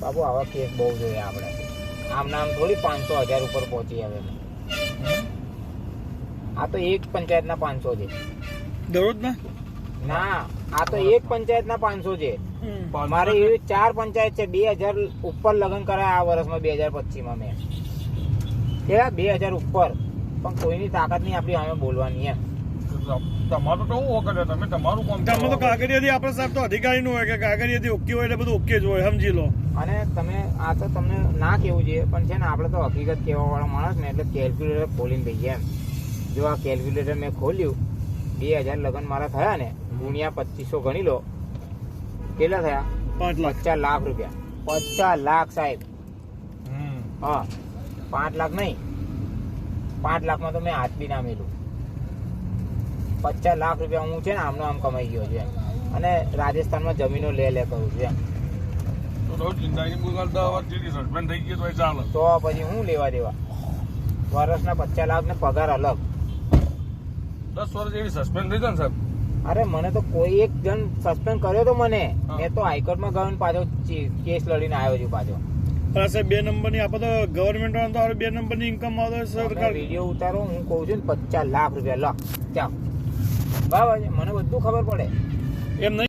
બાબુ આવા કેસ બહુ જોઈએ આપણે. આમ નામ થોડી પાંચસો હજાર ઉપર પહોંચી આવે આ તો એક પંચાયતના પાંચસો છે. દરરોજ ના ના આ તો એક પંચાયતના પાંચસો છે. મારે એવી ચાર પંચાયત છે બે હજાર ઉપર લગ્ન કરાયા આ વર્ષમાં બે હજાર પચીસમાં મેં. બે હજાર ઉપર. પણ કોઈની તાકાત નહીં આપણી અમે બોલવાની એમ. તમારું તો હું વખત તમે તમારું કામ આમાં તો કાગળિયાથી આપણે સાહેબ તો અધિકારીનું હોય કે કાગળિયાથી ઓકે હોય એટલે બધું ઓકે જ હોય સમજી લો. અને તમે આ તો તમને ના કેવું જોઈએ પણ છે ને આપણે તો હકીકત કહેવા વાળો માણસ ને એટલે કેલ્ક્યુલેટર ખોલીને દઈએ એમ. જો આ કેલ્ક્યુલેટર મેં ખોલ્યું બે હજાર લગ્ન મારા થયા ને ગુણ્યા પચીસો ગણી લો. કેટલા થયા? પાંચ લાખ. પચાસ લાખ રૂપિયા. પચાસ લાખ સાહેબ. હમ. હા. પાંચ લાખ નહીં. પાંચ લાખમાં તો મેં હાથ બી ના મેલું. પચાસ લાખ રૂપિયા હું છે ને આમનો આમ કમાઈ ગયો છું એમ. અને રાજસ્થાનમાં જમીનો લે લે કરું છું એમ. તો પછી હું લેવા દેવા? વર્ષના પચાસ લાખ ને પગાર અલગ. દસ વર્ષ એવી સસ્પેન્ડ થઈ જાય સાહેબ. અરે મને તો કોઈ એક જણ સસ્પેન્ડ કર્યો તો મને. મેં તો હાઈકોર્ટમાં ગયો ને પાછો કેસ લડીને આવ્યો છું પાછો. પાસે બે નંબરની આપણે તો ગવર્મેન્ટ તો બે નંબરની ઇન્કમ આવે તો તમે સરકાર. વીડિયો ઉતારો હું કહું છું ને પચાસ લાખ રૂપિયા લખ ચાલ બરાબર છે મને બધું ખબર પડે. એમ નહીં